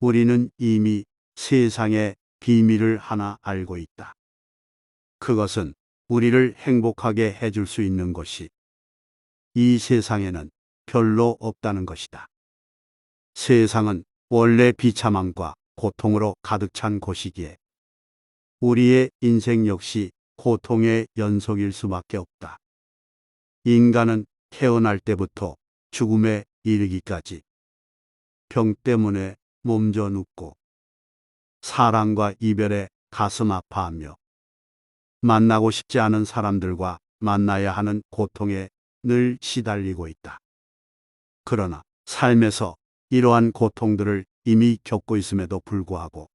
우리는 이미 세상의 비밀을 하나 알고 있다. 그것은 우리를 행복하게 해줄 수 있는 것이 이 세상에는 별로 없다는 것이다. 세상은 원래 비참함과 고통으로 가득 찬 곳이기에 우리의 인생 역시 고통의 연속일 수밖에 없다. 인간은 태어날 때부터 죽음에 이르기까지 병 때문에 몸져 눕고 사랑과 이별에 가슴 아파하며 만나고 싶지 않은 사람들과 만나야 하는 고통에 늘 시달리고 있다. 그러나 삶에서 이러한 고통들을 이미 겪고 있음에도 불구하고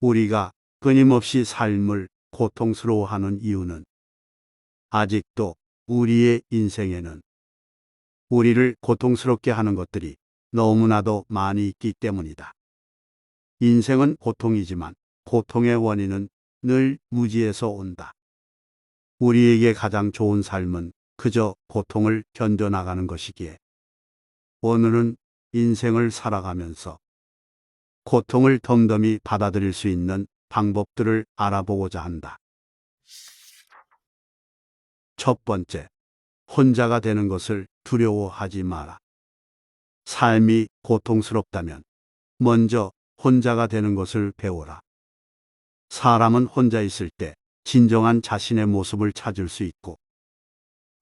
우리가 끊임없이 삶을 고통스러워하는 이유는 아직도 우리의 인생에는 우리를 고통스럽게 하는 것들이 너무나도 많이 있기 때문이다. 인생은 고통이지만 고통의 원인은 늘 무지에서 온다. 우리에게 가장 좋은 삶은 그저 고통을 견뎌나가는 것이기에 오늘은 인생을 살아가면서 고통을 덤덤히 받아들일 수 있는 방법들을 알아보고자 한다. 첫 번째, 혼자가 되는 것을 두려워하지 마라. 삶이 고통스럽다면 먼저 혼자가 되는 것을 배워라. 사람은 혼자 있을 때 진정한 자신의 모습을 찾을 수 있고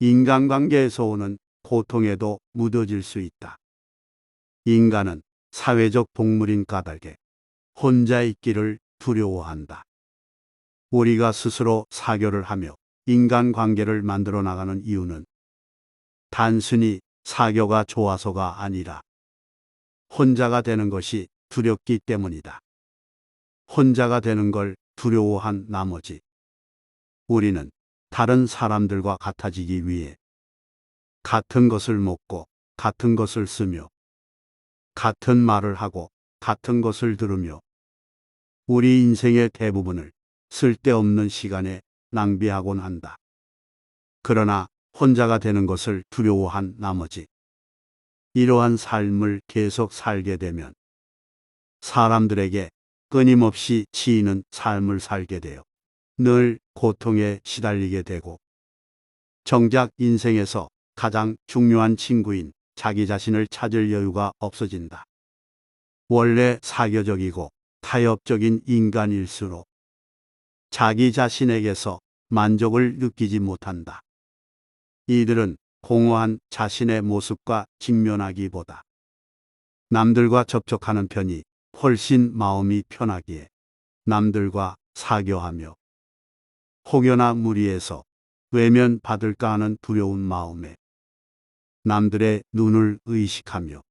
인간관계에서 오는 고통에도 묻어질 수 있다. 인간은 사회적 동물인 까닭에 혼자 있기를 두려워한다. 우리가 스스로 사교를 하며 인간관계를 만들어 나가는 이유는 단순히 사교가 좋아서가 아니라 혼자가 되는 것이 두렵기 때문이다. 혼자가 되는 걸 두려워한 나머지 우리는 다른 사람들과 같아지기 위해 같은 것을 먹고 같은 것을 쓰며 같은 말을 하고 같은 것을 들으며 우리 인생의 대부분을 쓸데없는 시간에 낭비하곤 한다. 그러나 혼자가 되는 것을 두려워한 나머지 이러한 삶을 계속 살게 되면 사람들에게 끊임없이 치이는 삶을 살게 되어 늘 고통에 시달리게 되고 정작 인생에서 가장 중요한 친구인 자기 자신을 찾을 여유가 없어진다. 원래 사교적이고 타협적인 인간일수록 자기 자신에게서 만족을 느끼지 못한다. 이들은 공허한 자신의 모습과 직면하기보다 남들과 접촉하는 편이 훨씬 마음이 편하기에 남들과 사교하며 혹여나 무리해서 외면 받을까 하는 두려운 마음에 남들의 눈을 의식하며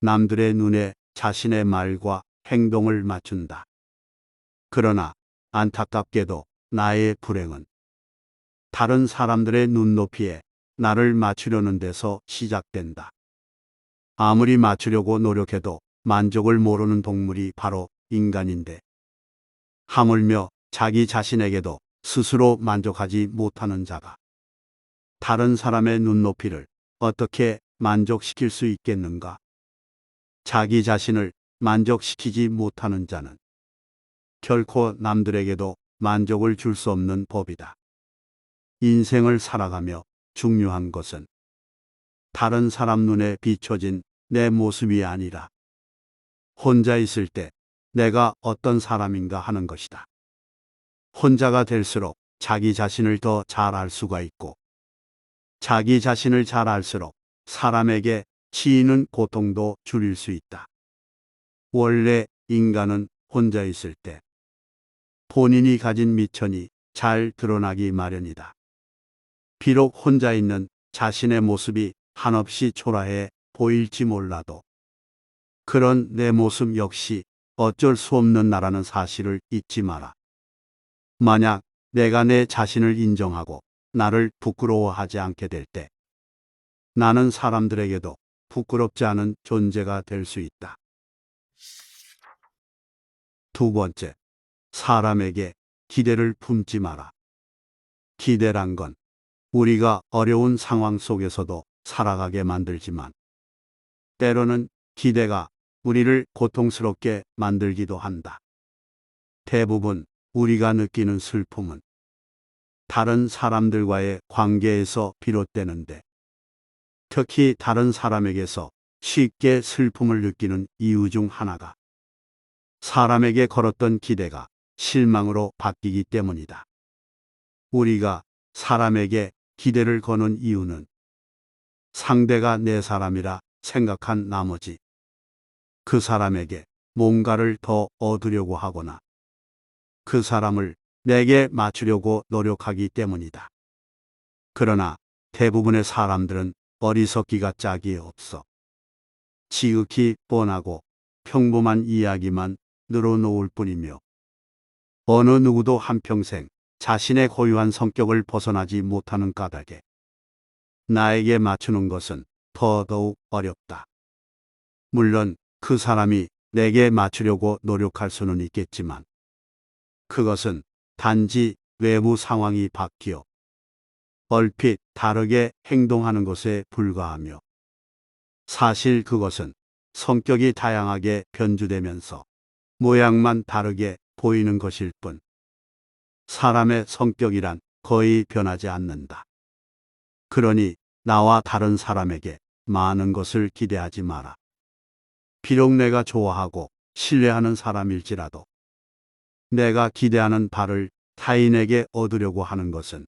남들의 눈에 자신의 말과 행동을 맞춘다. 그러나 안타깝게도 나의 불행은 다른 사람들의 눈높이에 나를 맞추려는 데서 시작된다. 아무리 맞추려고 노력해도 만족을 모르는 동물이 바로 인간인데 하물며 자기 자신에게도 스스로 만족하지 못하는 자가 다른 사람의 눈높이를 어떻게 만족시킬 수 있겠는가? 자기 자신을 만족시키지 못하는 자는 결코 남들에게도 만족을 줄 수 없는 법이다. 인생을 살아가며 중요한 것은 다른 사람 눈에 비춰진 내 모습이 아니라 혼자 있을 때 내가 어떤 사람인가 하는 것이다. 혼자가 될수록 자기 자신을 더 잘 알 수가 있고 자기 자신을 잘 알수록 사람에게 치이는 고통도 줄일 수 있다. 원래 인간은 혼자 있을 때 본인이 가진 미천이 잘 드러나기 마련이다. 비록 혼자 있는 자신의 모습이 한없이 초라해 보일지 몰라도 그런 내 모습 역시 어쩔 수 없는 나라는 사실을 잊지 마라. 만약 내가 내 자신을 인정하고 나를 부끄러워하지 않게 될 때 나는 사람들에게도 부끄럽지 않은 존재가 될 수 있다. 두 번째, 사람에게 기대를 품지 마라. 기대란 건 우리가 어려운 상황 속에서도 살아가게 만들지만 때로는 기대가 우리를 고통스럽게 만들기도 한다. 대부분 우리가 느끼는 슬픔은 다른 사람들과의 관계에서 비롯되는데 특히 다른 사람에게서 쉽게 슬픔을 느끼는 이유 중 하나가 사람에게 걸었던 기대가 실망으로 바뀌기 때문이다. 우리가 사람에게 기대를 거는 이유는 상대가 내 사람이라 생각한 나머지 그 사람에게 뭔가를 더 얻으려고 하거나 그 사람을 내게 맞추려고 노력하기 때문이다. 그러나 대부분의 사람들은 어리석기가 짝이 없어. 지극히 뻔하고 평범한 이야기만 늘어놓을 뿐이며 어느 누구도 한평생 자신의 고유한 성격을 벗어나지 못하는 까닭에 나에게 맞추는 것은 더더욱 어렵다. 물론 그 사람이 내게 맞추려고 노력할 수는 있겠지만 그것은 단지 외부 상황이 바뀌어 얼핏 다르게 행동하는 것에 불과하며 사실 그것은 성격이 다양하게 변주되면서 모양만 다르게 보이는 것일 뿐 사람의 성격이란 거의 변하지 않는다. 그러니 나와 다른 사람에게 많은 것을 기대하지 마라. 비록 내가 좋아하고 신뢰하는 사람일지라도 내가 기대하는 바를 타인에게 얻으려고 하는 것은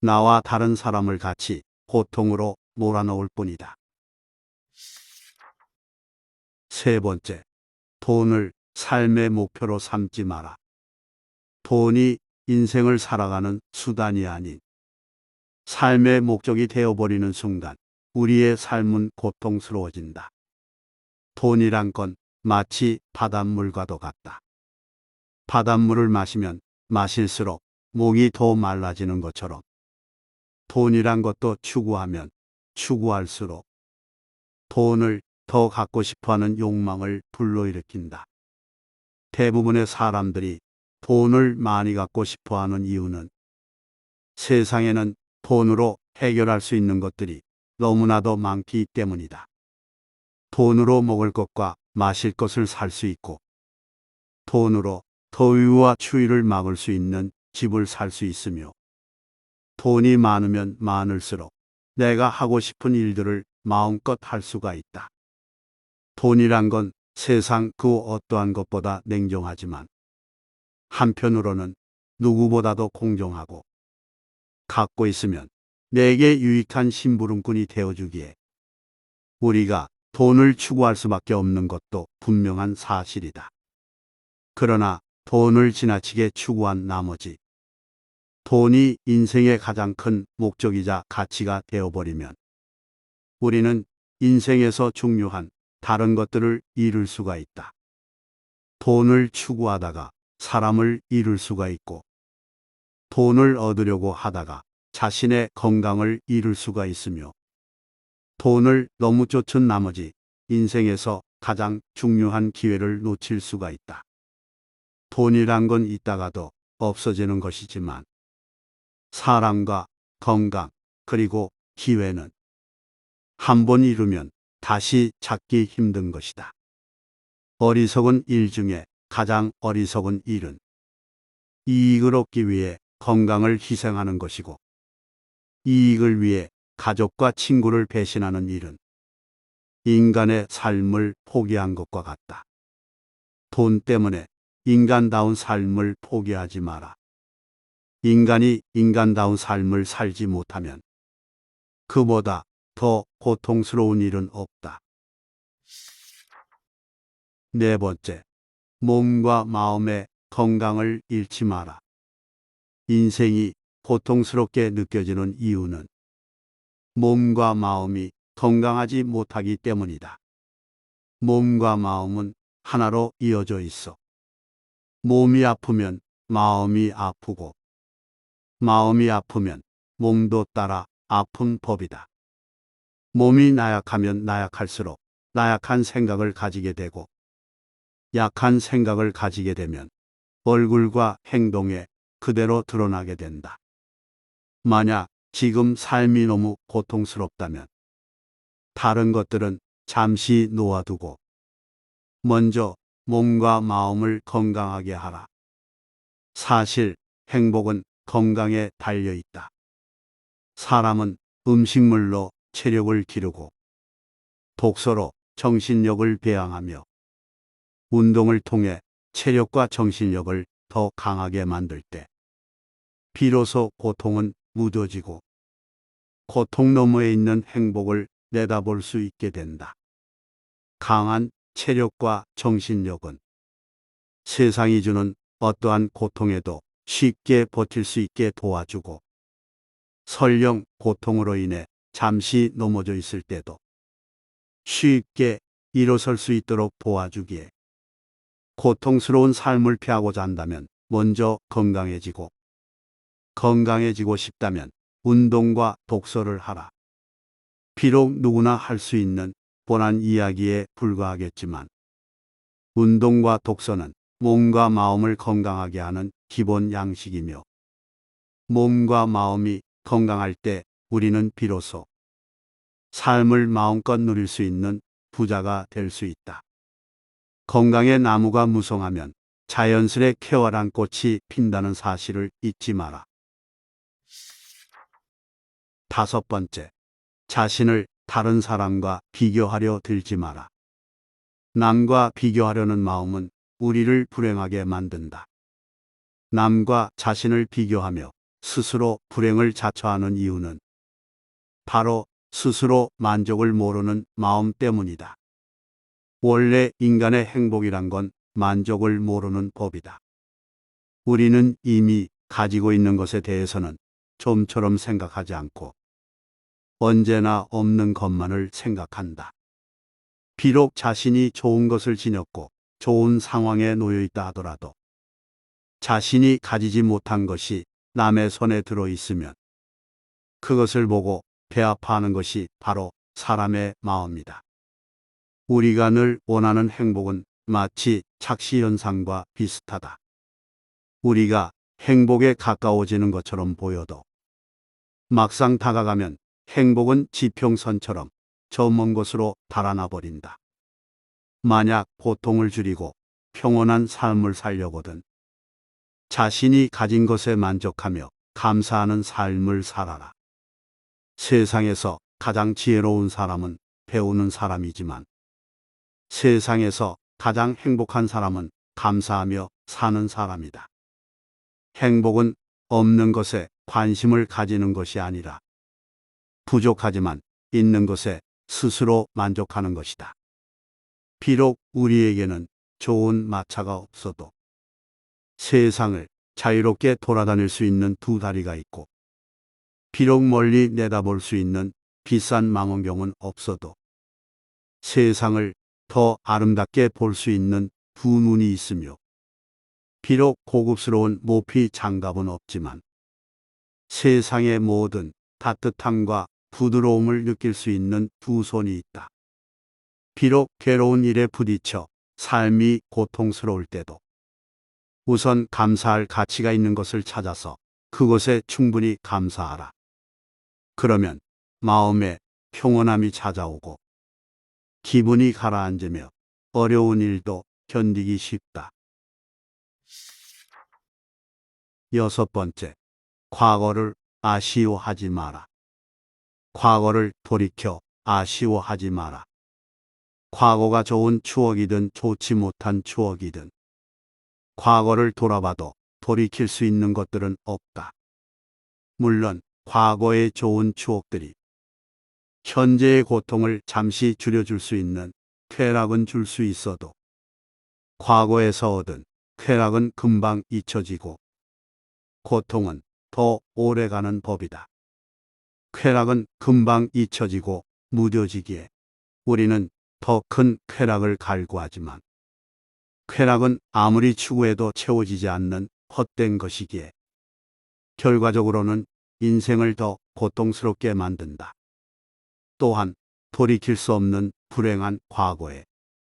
나와 다른 사람을 같이 고통으로 몰아넣을 뿐이다. 세 번째, 돈을 삶의 목표로 삼지 마라. 돈이 인생을 살아가는 수단이 아닌 삶의 목적이 되어버리는 순간 우리의 삶은 고통스러워진다. 돈이란 건 마치 바닷물과도 같다. 바닷물을 마시면 마실수록 목이 더 말라지는 것처럼 돈이란 것도 추구하면 추구할수록 돈을 더 갖고 싶어 하는 욕망을 불러일으킨다. 대부분의 사람들이 돈을 많이 갖고 싶어 하는 이유는 세상에는 돈으로 해결할 수 있는 것들이 너무나도 많기 때문이다. 돈으로 먹을 것과 마실 것을 살 수 있고, 돈으로 더위와 추위를 막을 수 있는 집을 살 수 있으며, 돈이 많으면 많을수록 내가 하고 싶은 일들을 마음껏 할 수가 있다. 돈이란 건 세상 그 어떠한 것보다 냉정하지만 한편으로는 누구보다도 공정하고 갖고 있으면 내게 유익한 심부름꾼이 되어주기에 우리가 돈을 추구할 수밖에 없는 것도 분명한 사실이다. 그러나 돈을 지나치게 추구한 나머지 돈이 인생의 가장 큰 목적이자 가치가 되어버리면 우리는 인생에서 중요한 다른 것들을 잃을 수가 있다. 돈을 추구하다가 사람을 잃을 수가 있고 돈을 얻으려고 하다가 자신의 건강을 잃을 수가 있으며 돈을 너무 쫓은 나머지 인생에서 가장 중요한 기회를 놓칠 수가 있다. 돈이란 건 있다가도 없어지는 것이지만 사랑과 건강 그리고 기회는 한 번 잃으면 다시 찾기 힘든 것이다. 어리석은 일 중에 가장 어리석은 일은 이익을 얻기 위해 건강을 희생하는 것이고 이익을 위해 가족과 친구를 배신하는 일은 인간의 삶을 포기한 것과 같다. 돈 때문에 인간다운 삶을 포기하지 마라. 인간이 인간다운 삶을 살지 못하면 그보다 더 고통스러운 일은 없다. 네 번째, 몸과 마음의 건강을 잃지 마라. 인생이 고통스럽게 느껴지는 이유는 몸과 마음이 건강하지 못하기 때문이다. 몸과 마음은 하나로 이어져 있어. 몸이 아프면 마음이 아프고, 마음이 아프면 몸도 따라 아픈 법이다. 몸이 나약하면 나약할수록 나약한 생각을 가지게 되고, 약한 생각을 가지게 되면 얼굴과 행동에 그대로 드러나게 된다. 만약 지금 삶이 너무 고통스럽다면 다른 것들은 잠시 놓아두고 먼저 몸과 마음을 건강하게 하라. 사실 행복은 건강에 달려 있다. 사람은 음식물로 체력을 기르고 독서로 정신력을 배양하며 운동을 통해 체력과 정신력을 더 강하게 만들 때 비로소 고통은 무뎌지고 고통 너머에 있는 행복을 내다볼 수 있게 된다. 강한 체력과 정신력은 세상이 주는 어떠한 고통에도 쉽게 버틸 수 있게 도와주고 설령 고통으로 인해 잠시 넘어져 있을 때도 쉽게 일어설 수 있도록 도와주기에 고통스러운 삶을 피하고자 한다면 먼저 건강해지고 건강해지고 싶다면 운동과 독서를 하라. 비록 누구나 할 수 있는 뻔한 이야기에 불과하겠지만 운동과 독서는 몸과 마음을 건강하게 하는 기본 양식이며 몸과 마음이 건강할 때 우리는 비로소 삶을 마음껏 누릴 수 있는 부자가 될 수 있다. 건강의 나무가 무성하면 자연스레 쾌활한 꽃이 핀다는 사실을 잊지 마라. 다섯 번째, 자신을 다른 사람과 비교하려 들지 마라. 남과 비교하려는 마음은 우리를 불행하게 만든다. 남과 자신을 비교하며 스스로 불행을 자처하는 이유는 바로 스스로 만족을 모르는 마음 때문이다. 원래 인간의 행복이란 건 만족을 모르는 법이다. 우리는 이미 가지고 있는 것에 대해서는 좀처럼 생각하지 않고 언제나 없는 것만을 생각한다. 비록 자신이 좋은 것을 지녔고 좋은 상황에 놓여 있다 하더라도 자신이 가지지 못한 것이 남의 손에 들어 있으면 그것을 보고 배아파하는 것이 바로 사람의 마음이다. 우리가 늘 원하는 행복은 마치 착시현상과 비슷하다. 우리가 행복에 가까워지는 것처럼 보여도 막상 다가가면 행복은 지평선처럼 저 먼 곳으로 달아나 버린다. 만약 고통을 줄이고 평온한 삶을 살려거든 자신이 가진 것에 만족하며 감사하는 삶을 살아라. 세상에서 가장 지혜로운 사람은 배우는 사람이지만 세상에서 가장 행복한 사람은 감사하며 사는 사람이다. 행복은 없는 것에 관심을 가지는 것이 아니라 부족하지만 있는 것에 스스로 만족하는 것이다. 비록 우리에게는 좋은 마차가 없어도 세상을 자유롭게 돌아다닐 수 있는 두 다리가 있고 비록 멀리 내다볼 수 있는 비싼 망원경은 없어도 세상을 더 아름답게 볼 수 있는 두 눈이 있으며 비록 고급스러운 모피 장갑은 없지만 세상의 모든 따뜻함과 부드러움을 느낄 수 있는 두 손이 있다. 비록 괴로운 일에 부딪혀 삶이 고통스러울 때도 우선 감사할 가치가 있는 것을 찾아서 그것에 충분히 감사하라. 그러면 마음에 평온함이 찾아오고 기분이 가라앉으며 어려운 일도 견디기 쉽다. 여섯 번째, 과거를 아쉬워하지 마라. 과거를 돌이켜 아쉬워하지 마라. 과거가 좋은 추억이든 좋지 못한 추억이든 과거를 돌아봐도 돌이킬 수 있는 것들은 없다. 물론 과거의 좋은 추억들이 현재의 고통을 잠시 줄여줄 수 있는 쾌락은 줄 수 있어도 과거에서 얻은 쾌락은 금방 잊혀지고 고통은 더 오래가는 법이다. 쾌락은 금방 잊혀지고 무뎌지기에 우리는 더 큰 쾌락을 갈구하지만 쾌락은 아무리 추구해도 채워지지 않는 헛된 것이기에 결과적으로는 인생을 더 고통스럽게 만든다. 또한 돌이킬 수 없는 불행한 과거에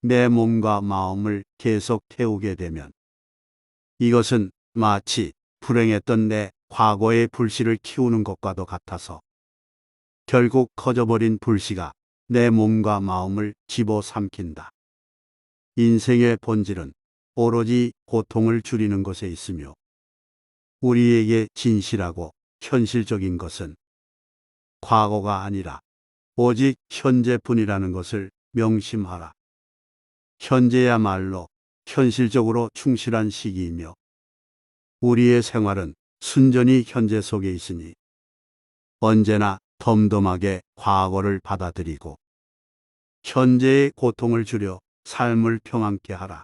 내 몸과 마음을 계속 태우게 되면 이것은 마치 불행했던 내 과거의 불씨를 키우는 것과도 같아서 결국 커져버린 불씨가 내 몸과 마음을 집어삼킨다. 인생의 본질은 오로지 고통을 줄이는 것에 있으며 우리에게 진실하고 현실적인 것은 과거가 아니라 오직 현재뿐이라는 것을 명심하라. 현재야말로 현실적으로 충실한 시기이며 우리의 생활은 순전히 현재 속에 있으니 언제나 덤덤하게 과거를 받아들이고 현재의 고통을 줄여 삶을 평안케 하라.